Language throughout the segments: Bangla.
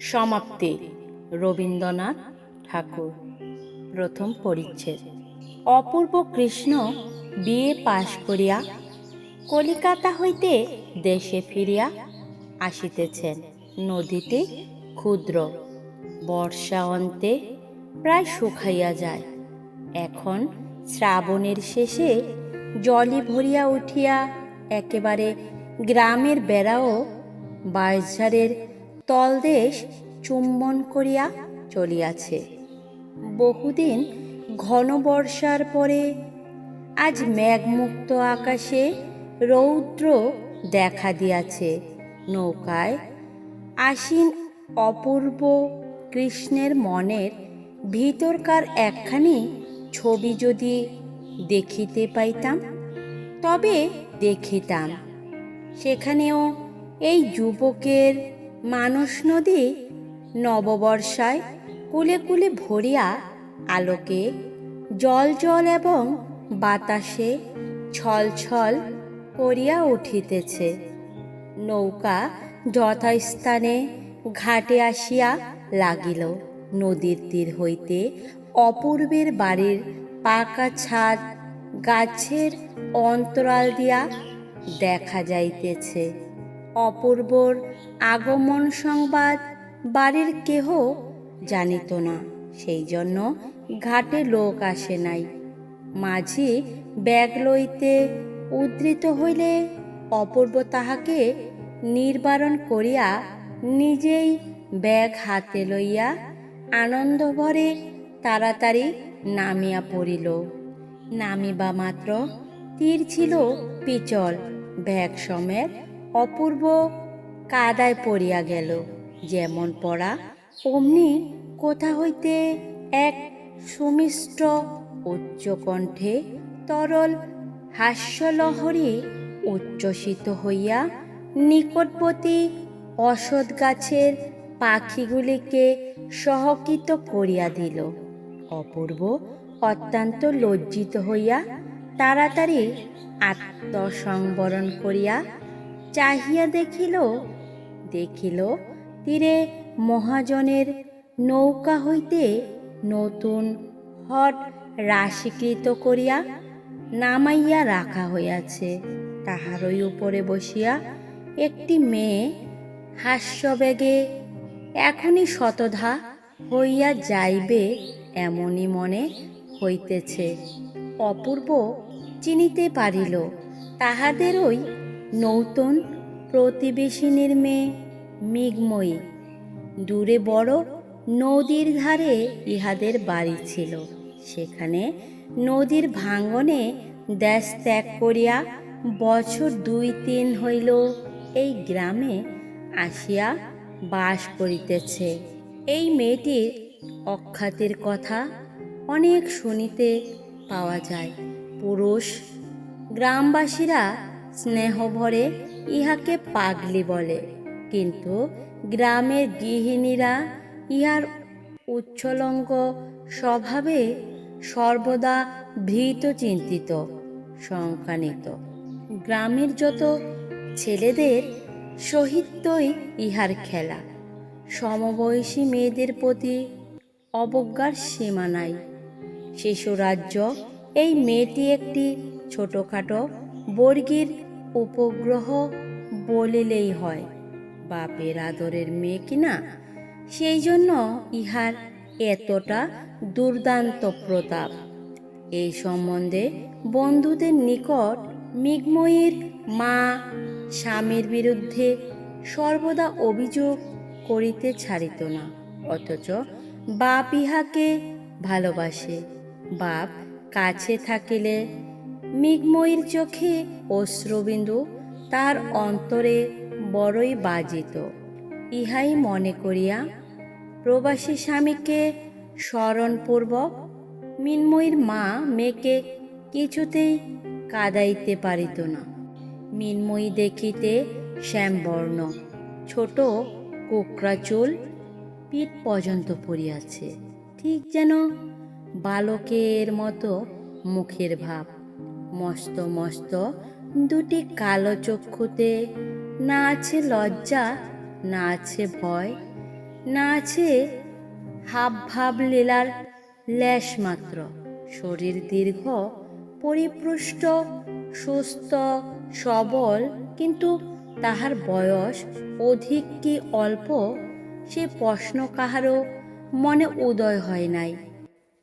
সমাপ্তি। রবীন্দ্রনাথ ঠাকুর। প্রথম পরিচ্ছেদ। অপূর্ব কৃষ্ণ বিয়ে পাশ করিয়া কলিকাতা হইতে দেশে ফিরিয়া আসিতেছেন নদীতে ক্ষুদ্র। বর্ষা অন্তে প্রায় শুকাইয়া যায়। এখন শ্রাবণের শেষে জলে ভরিয়া উঠিয়া একেবারে গ্রামের বেড়াও বাঁশঝাড়ের তলদেশ চুম্বন করিয়া চলিয়াছে। বহুদিন ঘন বর্ষার পরে আজ মেঘমুক্ত আকাশে রৌদ্র দেখা দিয়াছে। নৌকায় আসীন অপূর্ব কৃষ্ণের মনের ভিতরকার একখানি ছবি যদি দেখিতে পাইতাম, তবে দেখিতাম। সেখানেও এই যুবকের মানস নদী নববর্ষায় কুলে কুলে ভরিয়া আলোকে জল জল এবং বাতাসে ছল ছল করিয়া উঠিতেছে। নৌকা যথাস্থানে ঘাটে আসিয়া লাগিল। নদীর তীর হইতে অপূর্বের বাড়ির পাকা ছাদ গাছের অন্তরাল দিয়া দেখা যাইতেছে। অপূর্বর আগমন সংবাদ বাড়ির কেহ জানিত না। সেই জন্য ঘাটে লোক আসে নাই। মাঝি ব্যাগ লইতে উদ্ধৃত হইলে অপূর্ব তাহাকে নির্বারণ করিয়া নিজেই ব্যাগ হাতে লইয়া আনন্দ ভরে তাড়াতাড়ি নামিয়া পড়িল। নামিবা মাত্র তীর ছিল পিচল, ব্যাগ সমেত অপূর্ব কাদায় পড়িয়া গেল। যেমন পড়া, অমনি কোথা হইতে এক সুমিষ্ট উচ্চকণ্ঠে তরল হাস্যলহরী উচ্ছ্বসিত হইয়া নিকটবর্তী অসৎ গাছের পাখিগুলিকে সহকিত করিয়া দিল। অপূর্ব অত্যন্ত লজ্জিত হইয়া তাড়াতাড়ি আত্মসংবরণ করিয়া চাহিয়া দেখিল দেখিল তীরে মহাজনের নৌকা হইতে নতুন হট রাশিকৃত করিয়া নামাইয়া রাখা হইয়াছে। তাহারই উপরে বসিয়া একটি মেয়ে হাস্যবেগে, এখনই শতধা হইয়া যাইবে এমনই মনে হইতেছে। অপূর্ব চিনিতে পারিল, তাহাদেরই নূতন প্রতিবেশিনীর মেয়ে মিগময়ী দূরে বড় নদীর ধারে ইহাদের বাড়ি ছিল। সেখানে নদীর ভাঙনে দেশ ত্যাগ করিয়া বছর দুই তিন হইল এই গ্রামে আসিয়া বাস করিতেছে। এই মেয়েটির অখ্যাতির কথা অনেক শুনিতে পাওয়া যায়। পুরুষ গ্রামবাসীরা স্নেহভরে ইহাকে পাগলি বলে। কিন্তু গ্রামের গৃহিণীরা ইহার উচ্ছলঙ্গ স্বভাবে সর্বদা ভীত চিন্তিত, শঙ্কানিত। গ্রামের যত ছেলেদের সহিতই ইহার খেলা। সমবয়সী মেয়েদের প্রতি অবজ্ঞার সীমা নাই। শিশুরাজ্য এই মেয়েটি একটি ছোটোখাটো বর্গীর উপগ্রহ বলিলেই হয়, বাপের আদরের মেয়ে কিনা সেই জন্য ইহার এতটা দুর্দান্ত প্রতাপ। এই সম্বন্ধে বন্ধুদের নিকট মিগময়ীর মা স্বামীর বিরুদ্ধে সর্বদা অভিযোগ করিতে ছাড়িত না, অথচ বাপ ইহাকে ভালোবাসে। বাপ কাছে থাকিলে মিগময়ীর চোখে অশ্রুবিন্দু তার অন্তরে বড়ই বাজিত। ইহাই মনে করিয়া প্রবাসী স্বামীকে স্মরণপূর্বক মিনময়ীর মা মেয়েকে কিছুতেই কাদাইতে পারিত না। মিনময়ী দেখিতে শ্যামবর্ণ, ছোট কোকড়া চুল পিঠ পর্যন্ত পড়িয়াছে। ঠিক যেন বালকের মতো মুখের ভাব। মস্ত মস্ত দুটি কালো চক্ষুতে। না আছে লজ্জা, না আছে ভয়, না আছে হাব ভাব লীলার ল্যাশ মাত্র। শরীর দীর্ঘ, পরিপুষ্ট, সুস্থ, সবল, কিন্তু তাহার বয়স অধিক কি অল্প, সে প্রশ্ন কাহারও মনে উদয় হয় নাই।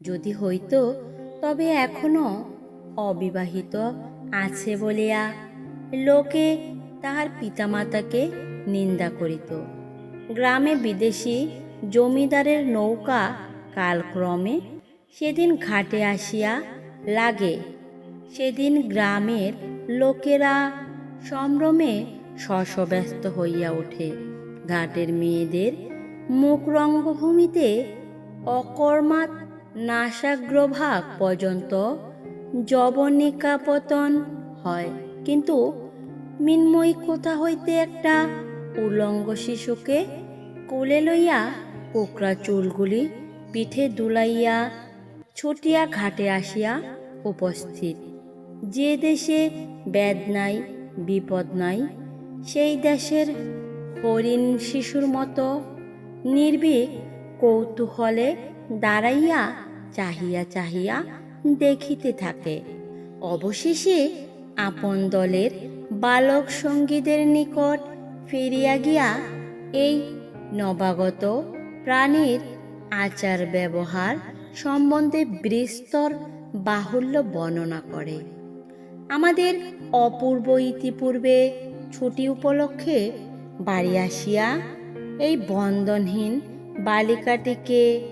যদি হইতো, তবে এখনও অবিবাহিত আছে বলিয়া লোকে তাহার পিতামাতাকে নিন্দা করিত। গ্রামে বিদেশি জমিদারের নৌকা কালক্রমে সেদিন ঘাটে আসিয়া লাগে। সেদিন গ্রামের লোকেরা সম্ভ্রমে শশব্যস্ত হইয়া ওঠে। ঘাটের মেয়েদের মুখ রঙ্গভূমিতে অকর্মাত নাসাগ্রভাগ পর্যন্ত যবনিকাপতন হয়। কিন্তু মিন্ময়ী কোথা হইতে একটা উলঙ্গ শিশুকে কোলে লইয়া কোকড়া চুলগুলি পিঠে দুলাইয়া ছুটিয়া ঘাটে আসিয়া উপস্থিত? যে দেশে বেদ নাই, বিপদ নাই, সেই দেশের হরিণ শিশুর মতো নির্ভীক কৌতূহলে দাঁড়াইয়া চাহিয়া চাহিয়া দেখিতে থাকে। অবশেষে আপন দলের বালক সঙ্গীদের নিকট ফিরিয়া গিয়া এই নবাগত প্রাণীর আচার ব্যবহার সম্বন্ধে বিস্তর বাহুল্য বর্ণনা করে। আমাদের অপূর্ব ইতিপূর্বে ছুটি উপলক্ষে বাড়ি আসিয়া এই বন্ধনহীন বালিকাটিকে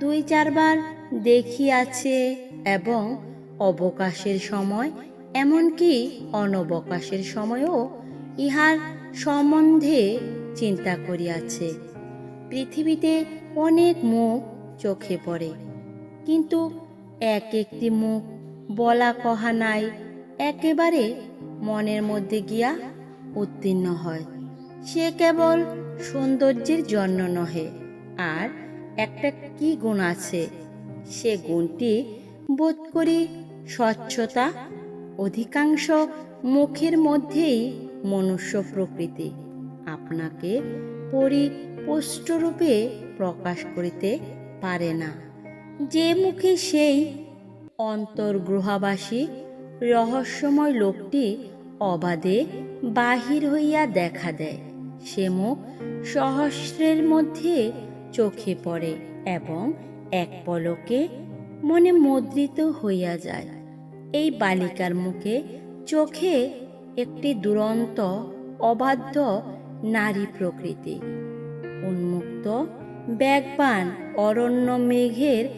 দুই চারবার দেখিয়াছে এবং অবকাশের সময়, এমনকি অনবকাশের সময়ও ইহার সম্বন্ধে চিন্তা করিয়াছে। পৃথিবীতে অনেক মুখ চোখে পড়ে, কিন্তু এক একটি মুখ বলা কহা নাই, একেবারে মনের মধ্যে গিয়া উত্তীর্ণ হয়। সে কেবল সৌন্দর্যের জন্য নহে, আর একটা কি গুণ আছে সে গুণটি বোধ করি স্বচ্ছতা অধিকাংশ মুখের মধ্যেই মনুষ্য প্রকৃতি। আপনাকে পরিপুষ্টরূপে প্রকাশ করিতে পারে না। যে মুখে সেই অন্তর্গ্রহাবাসী রহস্যময় লোকটি অবাধে বাহির হইয়া দেখা দেয়, সে মুখ সহস্রের মধ্যে চোখে পড়ে এবং এক পলকে মনে মুদ্রিত হইয়া যায়। এই বালিকার মুখে চোখে একটি দুরন্ত, অবাধ্য নারী প্রকৃতি। উন্মুক্ত ব্যাগবান অরণ্য মেঘের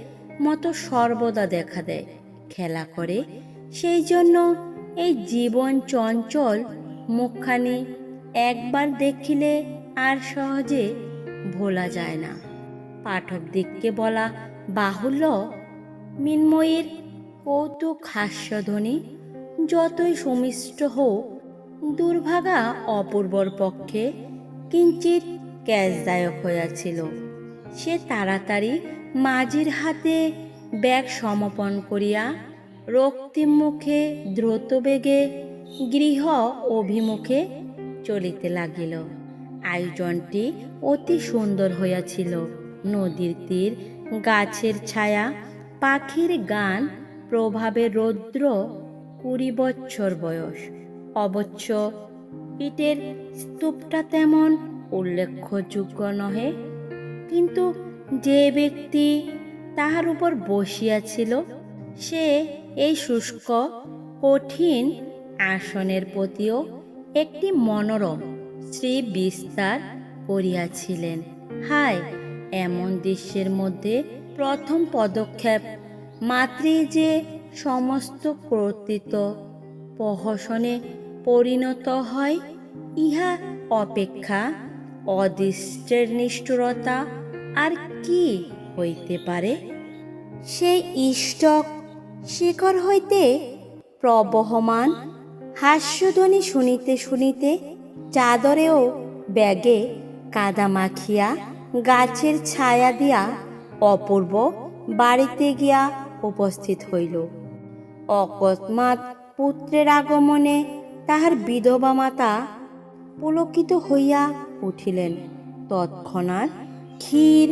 মতো সর্বদা দেখা দেয়, খেলা করে। সেই জন্য এই জীবন চঞ্চল মুখখানি একবার দেখিলে আর সহজে ভোলা যায় না। পাঠক দিককে বলা বাহুল্য। মিন্ময়ীর কৌতুক হাস্যধ্বনি যতই সুমিষ্ট হোক, দুর্ভাগা অপূর্বর পক্ষে কিঞ্চিত ক্যাশদায়ক হইয়াছিল। সে তাড়াতাড়ি মাঝির হাতে ব্যাগ সমপন করিয়া রক্তিম মুখে দ্রুত বেগে গৃহ অভিমুখে চলিতে লাগিল। আয়োজনটি অতি সুন্দর হইয়াছিল। নদীর তীর, গাছের ছায়া, পাখির গান, প্রভাবে রৌদ্র কুড়ি বছর বয়স। অবশ্য ইটের স্তূপটা তেমন উল্লেখযোগ্য নহে, কিন্তু যে ব্যক্তি তাহার উপর বসিয়াছিল, সে এই শুষ্ক, কঠিন আসনের প্রতিও একটি মনোরম শ্রী বিস্তার করিয়াছিলেন। হায় এমন দৃশ্যের মধ্যে প্রথম পদক্ষেপ মাতৃ যে সমস্ত কর্তৃত্ব প্রহসনে পরিণত হয়, ইহা অপেক্ষা অদৃষ্টের নিষ্ঠুরতা আর কি হইতে পারে? সেই ইষ্টক শিখর হইতে প্রবহমান হাস্যধ্বনি শুনিতে শুনিতে চাদরেও ব্যাগে কাদা মাখিয়া গাছের ছায়া দিয়া অপূর্ব বাড়িতে গিয়া উপস্থিত হইল। অকস্মাৎ পুত্রের আগমনে তাহার বিধবা মাতা পুলকিত হইয়া উঠিলেন। তৎক্ষণাৎ ক্ষীর,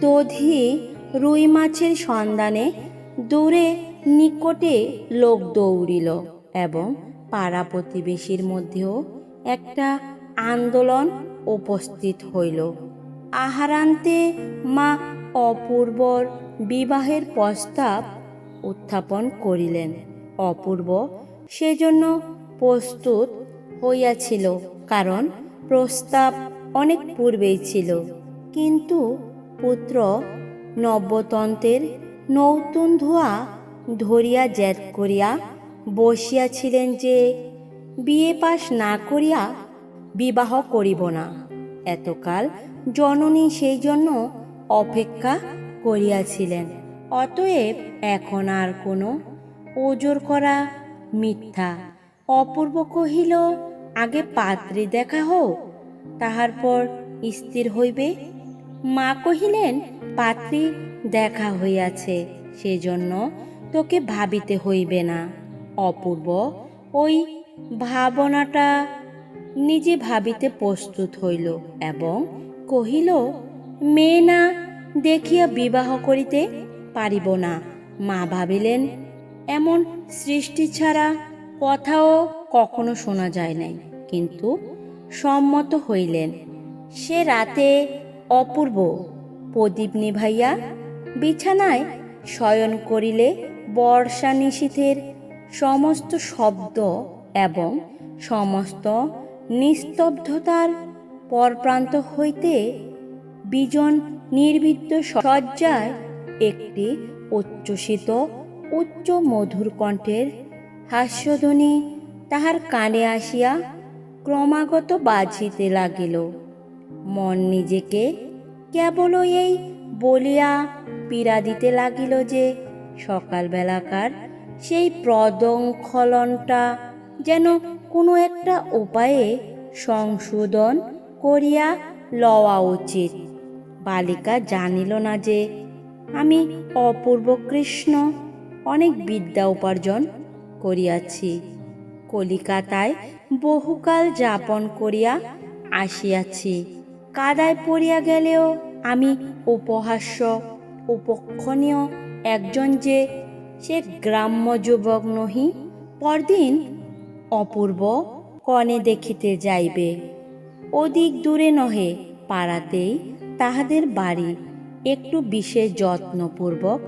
দধি, রুই মাছের সন্ধানে দূরে নিকটে লোক দৌড়িল এবং পাড়া প্রতিবেশীর মধ্যেও একটা আন্দোলন উপস্থিত হইল। আহারান্তে মা অপূর্বর বিবাহের প্রস্তাব উত্থাপন করিলেন। অপূর্ব সেজন্য প্রস্তুত হইয়াছিল, কারণ প্রস্তাব অনেক পূর্বেই ছিল। কিন্তু পুত্র নব্যতন্ত্রের নৌতুন ধোয়া ধরিয়া জেদ করিয়া বসিয়াছিলেন যে, বিয়ে পাশ না করিয়া বিবাহ করিব না। এতকাল জননী সেই জন্য অপেক্ষা করিয়াছিলেন। অতএব এখন আর কোনো ওজোর করা মিথ্যা। অপূর্ব কহিল, আগে পাত্রী দেখা হোক, তাহার পর স্থির হইবে? মা কহিলেন, পাত্রী দেখা হইয়াছে, সেজন্য তোকে ভাবিতে হইবে না। অপূর্ব, ওই ভাবনাটা নিজে ভাবিতে প্রস্তুত হইল এবং কহিল, মেয়ে না, দেখিয়া বিবাহ করিতে পারিব না। মা ভাবিলেন, এমন সৃষ্টি ছাড়া কথাও কখনো শোনা যায় নাই। কিন্তু সম্মত হইলেন, সে রাতে অপূর্ব প্রদীপ নিভাইয়া বিছানায় শয়ন করিলে বর্ষা নিশীথের সমস্ত শব্দ এবং সমস্ত নিস্তব্ধতার পরপ্রান্ত হইতে বিজন নির্বিদ্য সজ্জায় একটি উচ্ছ্বসিত উচ্চ মধুর কণ্ঠের হাস্যধ্বনি তাহার কানে আসিয়া ক্রমাগত বাজিতে লাগিল। মন নিজেকে কেবল এই বলিয়া পীড়া দিতে লাগিল যে, সকালবেলাকার সেই প্রদংখলনটা যেন কোনো একটা উপায়ে সংশোধন করিয়া লওয়া উচিত। বালিকা জানিল না যে, আমি অপূর্ব কৃষ্ণ, অনেক বিদ্যা উপার্জন করিয়াছি। কলিকাতায় বহুকাল যাপন করিয়া আসিয়াছি। কাদায় পড়িয়া গেলেও আমি উপহাস্য, উপক্ষণীয় একজন যে সে গ্রাম্য যুবক নহি, পরদিন অপূর্ব কনে দেখিতে যাইবে। অধিক দূরে নহে, পাড়াতেই তাহাদের বাড়ি একটু বিশেষ যত্নপূর্বক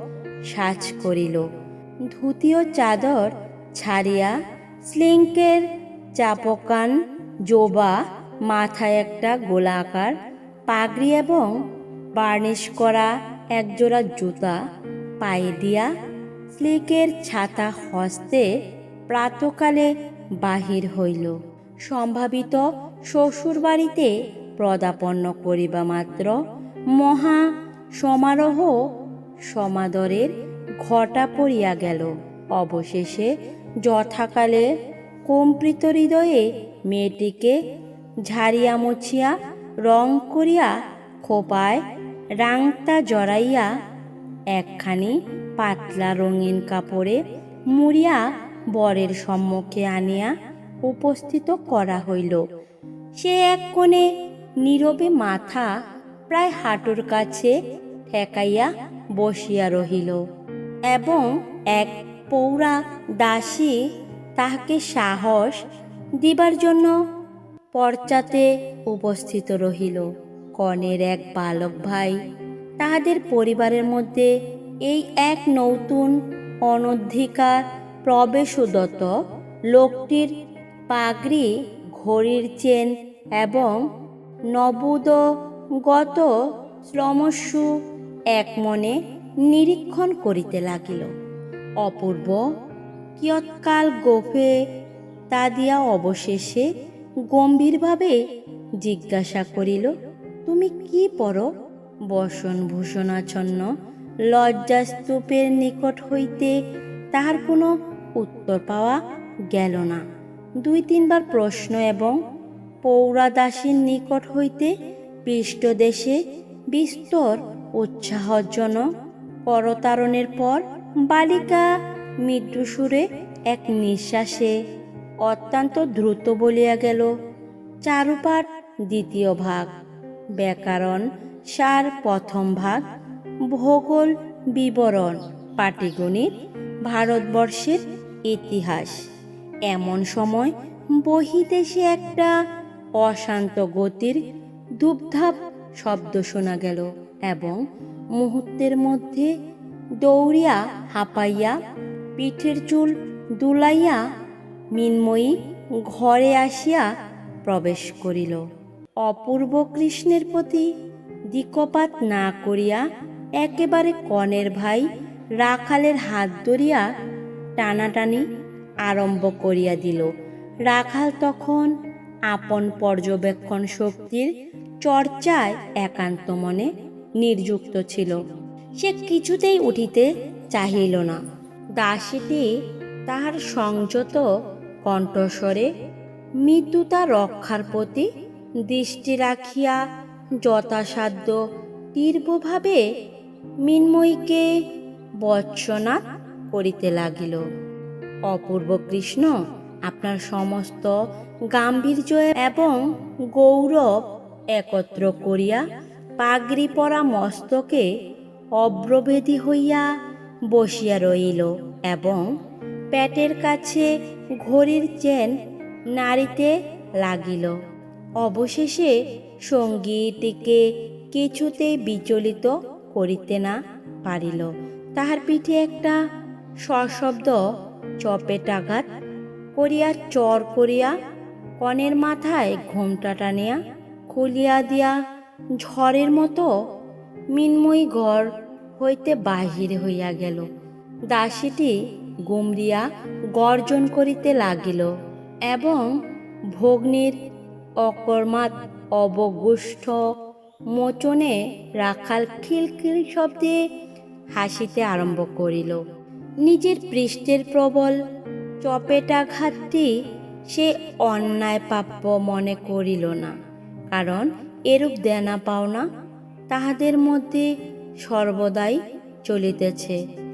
সাজ করিল। ধুতীয় চাদর, ছাড়িয়া স্লিঙ্কের চাপকান জোবা, মাথায় একটা গোলাকার পাগড়ি এবং বার্নিশ করা একজোড়া জুতা পায়ে দিয়া স্লিকের ছাতা হস্তে প্রাতকালে বাহির হইল। সম্ভাবিত শ্বশুর বাড়িতে পদাপন্ন করিবা মাত্র মহা সমারোহ সমাদরের ঘটা পড়িয়া গেল। অবশেষে যথাকালে কম্পিত হৃদয়ে মেয়েটিকে ঝাড়িয়া মুছিয়া, রং করিয়া খোপায় রাংতা জড়াইয়া একখানি পাতলা রঙিন কাপড়ে মুড়িয়া বরের সম্মুখে আনিয়া উপস্থিত করা হইল। সে এক কোণে নীরবে মাথা প্রায় হাঁটুর কাছে ঠেকাইয়া বসিয়া রহিল এবং এক পৌরা দাসী তাহাকে সাহস দিবার জন্য পর্চাতে উপস্থিত রহিল। কনের এক বালক ভাই তাহাদের পরিবারের মধ্যে এই এক নতুন অনধিকার প্রবেশদত্ত লোকটির পাগড়ি ঘড়ির চেন এবং নবুদগত শ্রমস্যু এক মনে নিরীক্ষণ করিতে লাগিল। অপূর্ব কিয়ৎকাল গোফে তা দিয়া অবশেষে গম্ভীরভাবে জিজ্ঞাসা করিল, তুমি কি পরো বসন ভূষণাচ্ছন্ন লজ্জাস্তূপের নিকট হইতে তাহার কোনো উত্তর পাওয়া গেল না? দুই তিনবার প্রশ্ন এবং পৌরাদাসীর নিকট হইতে পৃষ্ঠদেশে বিস্তর উৎসাহজনক করতারণের পর বালিকা মৃদুসুরে এক নিঃশ্বাসে অত্যন্ত দ্রুত বলিয়া গেল, চারুপাঠ দ্বিতীয় ভাগ। ব্যাকরণ, সার প্রথম ভাগ। ভূগোল, বিবরণ, পাটিগণিত, ভারতবর্ষের ইতিহাস। এমন সময় বহিদেশে একটা অশান্ত গতির ধূপধাপ শব্দ শোনা গেল এবং মুহূর্তের মধ্যে দৌড়িয়া হাঁপাইয়া পিঠের চুল দুলাইয়া মিনময়ী ঘরে আসিয়া প্রবেশ করিল। অপূর্ব কৃষ্ণের প্রতি দিকপাত না করিয়া একেবারে কনের ভাই রাখালের হাত ধরিয়া টানাটানি আরম্ভ করিয়া দিল। রাখাল তখন আপন পর্যবেক্ষণ শক্তির চর্চায় একান্ত মনে নির্যুক্ত ছিল। সে কিছুতেই উঠিতে চাহিল না। দাসীটি তাহার সংযত কণ্ঠস্বরে মৃত্যুতা রক্ষার প্রতি দৃষ্টি রাখিয়া যথাসাধ্য তীব্রভাবে মিন্ময়ীকে বৎসনা করিতে লাগিল। অপূর্ব কৃষ্ণ, আপনার সমস্ত গাম্ভীর্য এবং গৌরব একত্র করিয়া পাগড়ি পরা মস্তকে অব্রভেদী হইয়া বসিয়া রইল এবং পেটের কাছে ঘড়ির চেন নাড়িতে লাগিল। অবশেষে সঙ্গীটিকে কিছুতেই বিচলিত করিতে না পারিল। তাহার পিঠে একটা সশব্দ চপেটাঘাত করিয়া চর করিয়া কনের মাথায় ঘোমটা টানিয়া খুলিয়া দিয়া ঝড়ের মতো মিনময়ী ঘর হইতে বাহির হইয়া গেল। দাসীটি গুমরিয়া গর্জন করিতে লাগিল এবং ভগ্নির অকর্মাত অবগুষ্ঠ মোচনে রাখাল খিলখিল শব্দে হাসিতে আরম্ভ করিল। নিজের পৃষ্ঠের প্রবল চপেটাঘাতটি সে অন্যায় প্রাপ্য মনে করিল না, কারণ এরূপ দেনা পাওনা তাহাদের মধ্যে সর্বদাই চলিতেছে।